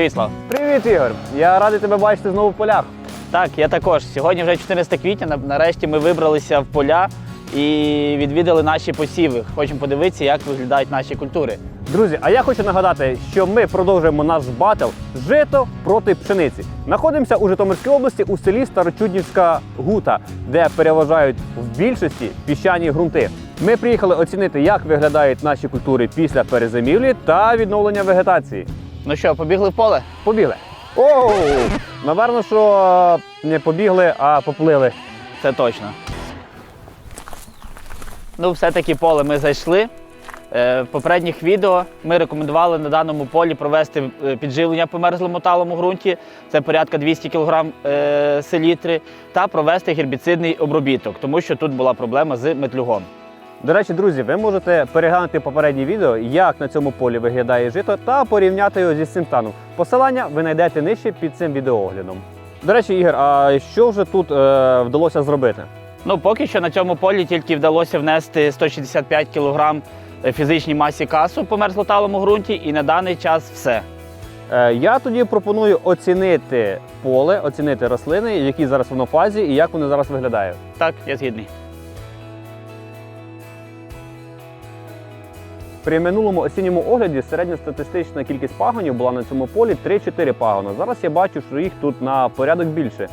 Привіт, Слав. Привіт, Ігор! Я радий тебе бачити знову в полях. Так, я також. Сьогодні вже 14 квітня. Нарешті ми вибралися в поля і відвідали наші посіви. Хочемо подивитися, як виглядають наші культури. Друзі, а я хочу нагадати, що ми продовжуємо наш батл жито проти пшениці. Знаходимося у Житомирській області у селі Старочуднівська Гута, де переважають в більшості піщані ґрунти. Ми приїхали оцінити, як виглядають наші культури після перезимівлі та відновлення вегетації. Ну що, побігли в поле? Побігли. Оу! Наверно, що не побігли, а поплили. Це точно. Ну, все-таки поле ми зайшли. Е, В попередніх відео ми рекомендували на даному полі провести е, підживлення по мерзлому талому ґрунті, це порядка 200 кг е, селітри, та провести гербіцидний обробіток, тому що тут була проблема з метлюгом. До речі, друзі, ви можете переглянути попереднє відео, як на цьому полі виглядає жито, та порівняти його зі цим станом. Посилання ви знайдете нижче під цим відеооглядом. До речі, Ігор, а що вже тут е, вдалося зробити? Ну, поки що на цьому полі тільки вдалося внести 165 кг фізичній масі касу по мерзлоталому ґрунті, і на даний час все. Е, я тоді пропоную оцінити поле, оцінити рослини, в якій зараз воно в фазі і як вони зараз виглядають. Так, я згідний. При минулому осінньому огляді середньостатистична кількість пагонів була на цьому полі 3-4 пагона. Зараз я бачу, що їх тут на порядок більше. Е,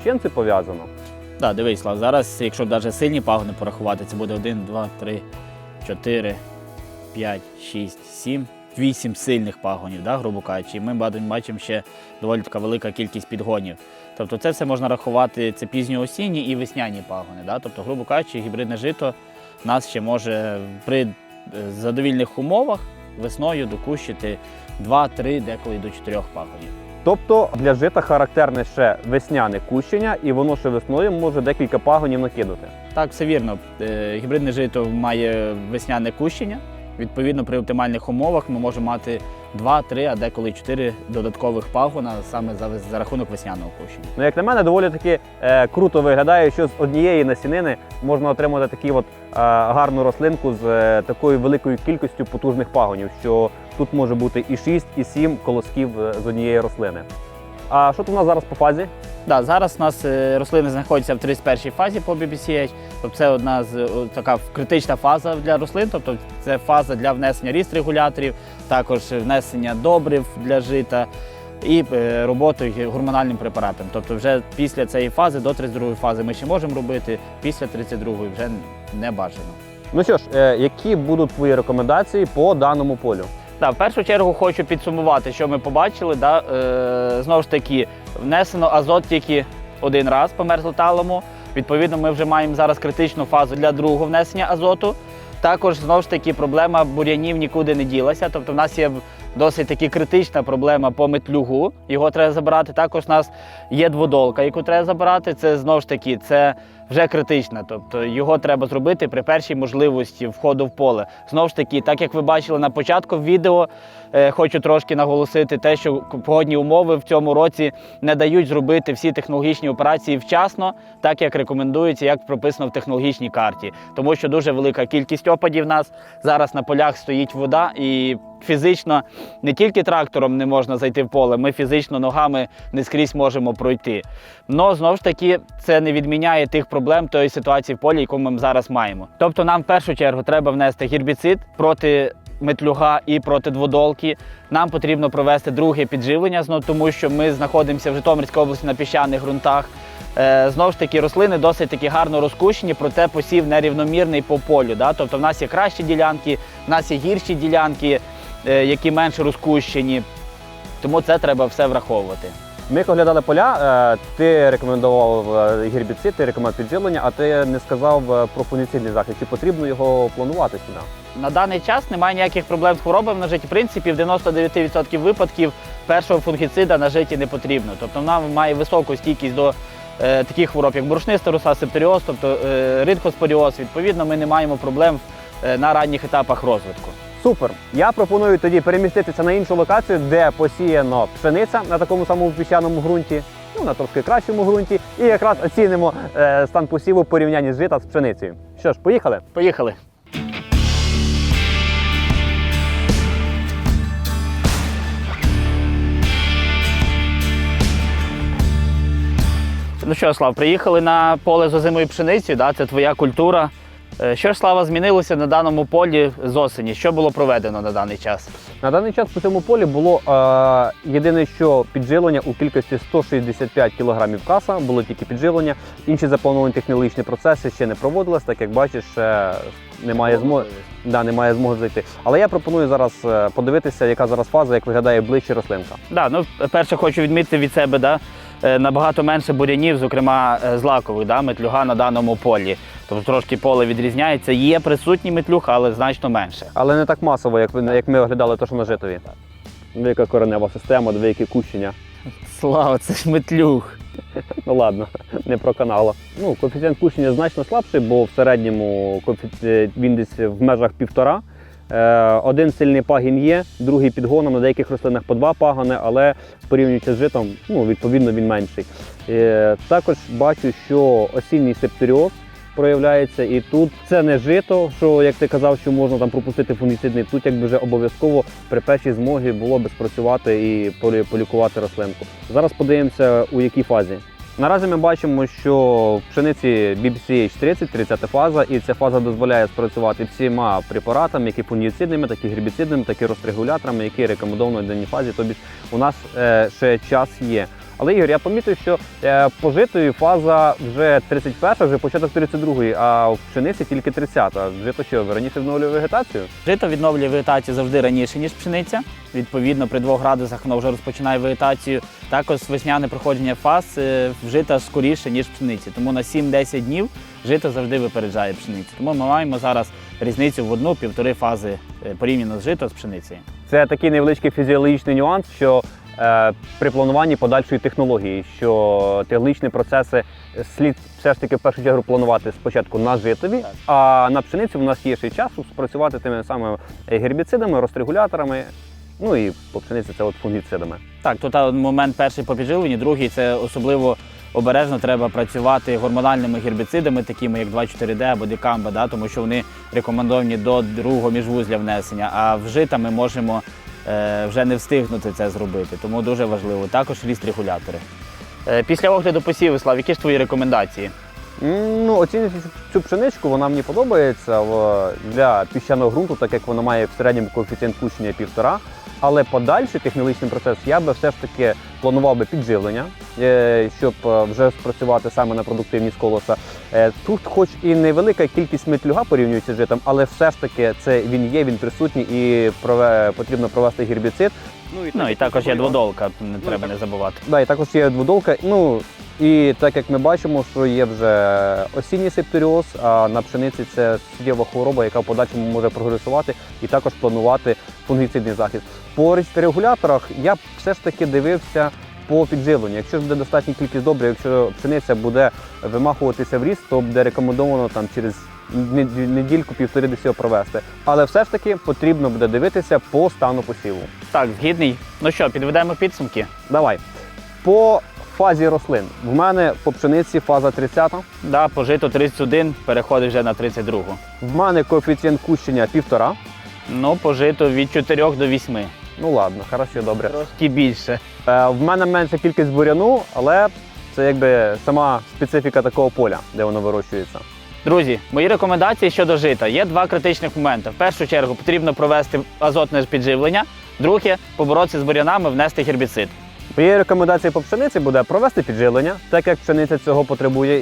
з чим це пов'язано? Так, дивись, Слав, зараз, якщо навіть сильні пагони порахувати, це буде 1, 2, 3, 4, 5, 6, 7, 8 сильних пагонів, да, грубо кажучи. І ми бачимо- ще доволі така велика кількість підгонів. Тобто це все можна рахувати, це пізньоосінні і весняні пагони. Да? Тобто, грубо кажучи, гібридне жито нас ще може при е, задовільних умовах весною докущити 2-3, деколи до 4 пагонів. Тобто для жита характерне ще весняне кущення, і воно ще весною може декілька пагонів накидати. Так, все вірно. Е, Гібридне жито має весняне кущення. Відповідно, при оптимальних умовах ми можемо мати 2, 3, а деколи 4 додаткових пагона саме за, за рахунок весняного кущення. Ну, як на мене, доволі таки е, круто виглядає, що з однієї насінини можна отримати такі от, е, гарну рослинку з е, такою великою кількістю потужних пагонів, що тут може бути і 6, і 7 колосків е, з однієї рослини. А що тут у нас зараз по фазі? Да, зараз у нас е, рослини знаходяться в 31-й фазі по BBCH. Тобто це одна з така критична фаза для рослин. Тобто це фаза для внесення ріст регуляторів, також внесення добрив для жита і е, роботою гормональним препаратом. Тобто, вже після цієї фази до 32-ї фази ми ще можемо робити, після 32-ї вже не бажано. Ну що ж, які будуть твої рекомендації по даному полю? Да, в першу чергу хочу підсумувати, що ми побачили. Да, е, знову ж таки, внесено азот тільки один раз по мерзлоталому. Відповідно, ми вже маємо зараз критичну фазу для другого внесення азоту. Також знову ж таки проблема бур'янів нікуди не ділася. Тобто, в нас є досить таки критична проблема по метлюгу. Його треба забирати. Також у нас є дводолка, яку треба забирати. Це знову ж таки це вже критична. Тобто його треба зробити при першій можливості входу в поле. Знову ж таки, так як ви бачили на початку відео, е, хочу трошки наголосити те, що погодні умови в цьому році не дають зробити всі технологічні операції вчасно, так як рекомендується, як прописано в технологічній карті. Тому що дуже велика кількість опадів в нас зараз на полях стоїть вода і. Фізично не тільки трактором не можна зайти в поле, ми фізично ногами не скрізь можемо пройти. Но знову ж таки це не відміняє тих проблем тої ситуації в полі, яку ми зараз маємо. Тобто нам в першу чергу треба внести гербіцид проти метлюга і проти дводолки. Нам потрібно провести друге підживлення, знов тому що ми знаходимося в Житомирській області на піщаних ґрунтах. Е, Знову ж таки, рослини досить таки гарно розкущені, проте посів нерівномірний по полю. Да? Тобто в нас є кращі ділянки, в нас є гірші ділянки, е, які менш розкущені. Тому це треба все враховувати. Ми оглядали поля, е, ти рекомендував е, гербіцид, ти рекомендував підживлення, а ти не сказав е, про фуніцидний захист. Чи потрібно його планувати сюди? На даний час немає ніяких проблем з хворобами на житті. В принципі, в 99% випадків першого фунгіцида на житті не потрібно. Тобто вона має високу стійкість до е, таких хвороб, як борошниста руса, септеріоз, тобто е, ридхоспоріоз. Відповідно, ми не маємо проблем на ранніх етапах розвитку. Супер. Я пропоную тоді переміститися на іншу локацію, де посіяно пшениця на такому самому піщаному ґрунті, ну на трошки кращому ґрунті, і якраз оцінимо е, стан посіву в порівнянні жита з пшеницею. Що ж, поїхали? Поїхали. Ну що, Слав, приїхали на поле з озимою пшеницею, да? це твоя культура. Е, Що ж, Слава, змінилося на даному полі з осені? Що було проведено на даний час? На даний час по цьому полі було е, єдине, що підживлення у кількості 165 кг каса, було тільки підживлення. Інші заплановані технологічні процеси ще не проводились, так як бачиш, ще немає змоги. Да, немає змоги зайти. Але я пропоную зараз е, подивитися, яка зараз фаза, як виглядає ближче рослинка. Да, ну, перше хочу відмітити від себе, да, набагато менше бурянів, зокрема е, злакових, да, метлюга на даному полі. Тобто трошки поле відрізняється. Є присутній метлюг, але значно менше. Але не так масово, як, як ми оглядали те, що на житові. Велика коренева система, деякі кущення. Слава, це ж метлюг. Ну ладно, не про канало. Ну, коефіцієнт кущення значно слабший, бо в середньому е, він десь в межах півтора. Е, Один сильний пагін є, другий підгоном, на деяких рослинах по два пагани, але порівнюючи з житом, ну, відповідно він менший. Е, Також бачу, що осінній септоріоз проявляється і тут це не жито, що як ти казав, що можна там пропустити фунгіцидний. Тут якби вже обов'язково при першій змогі було би спрацювати і полікувати рослинку. Зараз подивимося, у якій фазі. Наразі ми бачимо, що в пшениці BBCH 30, 30 фаза, і ця фаза дозволяє спрацювати всіма препаратами, які фунгіцидними, так і гербіцидними, так і розрегуляторами, які рекомендовано в даній фазі. Тобто у нас е, ще час є. Але Ігор, я помітив, що е, по житові фаза вже 31, вже початок 32, а в пшениці тільки 30. Жито що, раніше вновлює вегетацію? Жито відновлює вегетацію завжди раніше, ніж пшениця. Відповідно, при 2 градусах воно вже розпочинає вегетацію. Також весняне проходження фаз е, в жита скоріше, ніж пшениці. Тому на 7-10 днів жито завжди випереджає пшеницю. Тому ми маємо зараз різницю в одну-півтори фази е, порівняно з жито з пшеницею. Це такий невеличкий фізіологічний нюанс, що при плануванні подальшої технології, що технологічні процеси слід все ж таки в першу чергу планувати спочатку на житові, а на пшениці в нас є ще часу спрацювати тими самими гербіцидами, розрегуляторами, ну і по пшениці це от фунгіцидами. Так, тут момент перший по підживленню, другий це особливо обережно треба працювати гормональними гербіцидами, такими як 2,4-D або дикамба, да, тому що вони рекомендовані до другого міжвузля внесення. А в жита ми можемо е, вже не встигнути це зробити. Тому дуже важливо. Також ріст регулятори. Е, після огляду посіву, Слав, які ж твої рекомендації? Ну, оцінюючи цю- пшеничку, вона мені подобається для піщаного ґрунту, так як вона має в середньому коефіцієнт кущення півтора. Але подальший технологічний процес я би все ж таки планував би підживлення, е, щоб е, вже спрацювати саме на продуктивність колоса. Е, Тут, хоч і невелика кількість метлюга порівнюється з житом, але все ж таки це він є, він присутній і прове- потрібно провести гербіцид. Ну і ну, і також є дводолка, не треба не забувати. Да, і також є дводолка. Ну і так як ми бачимо, що є вже осінній септоріоз, а на пшениці це суттєва хвороба, яка в подальшому може прогресувати, і також планувати фунгіцидний захист. По регуляторах я все ж таки дивився. По підживленню, якщо ж буде достатня кількість добрив, якщо пшениця буде вимахуватися в ріст, то буде рекомендовано там через не- недільку-півтори десь його провести. Але все ж таки потрібно буде дивитися по стану посіву. Так, згідний. Ну що, підведемо підсумки. Давай. По фазі рослин. В мене по пшениці фаза 30. Да, по житу 31, переходить вже на 32. В мене коефіцієнт кущення півтора. Ну, по житу від 4 до 8. Ну ладно, хорошо, добре. Трошки більше. Е, в мене менша кількість буряну, але це якби сама специфіка такого поля, де воно вирощується. Друзі, мої рекомендації щодо жита. Є два критичних моменти. В першу чергу потрібно провести азотне підживлення. Друге поборотися з бур'янами, внести гербіцид. Моєю рекомендацією по пшениці буде провести підживлення, так як пшениця цього потребує,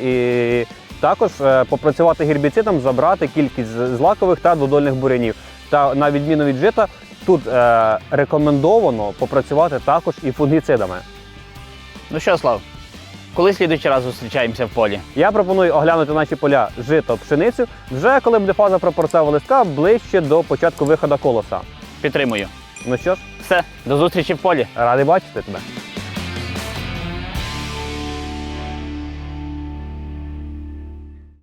і також е, попрацювати гербіцидом, забрати кількість злакових та дводольних бурянів. Та на відміну від жита, тут е, рекомендовано попрацювати також і фунгіцидами. Ну що, Слав, коли слідуючий раз зустрічаємося в полі? Я пропоную оглянути наші поля жито, пшеницю, вже коли буде фаза пропорцевого листка ближче до початку виходу колоса. Підтримую. Ну що ж, Все, до зустрічі в полі. радий бачити тебе.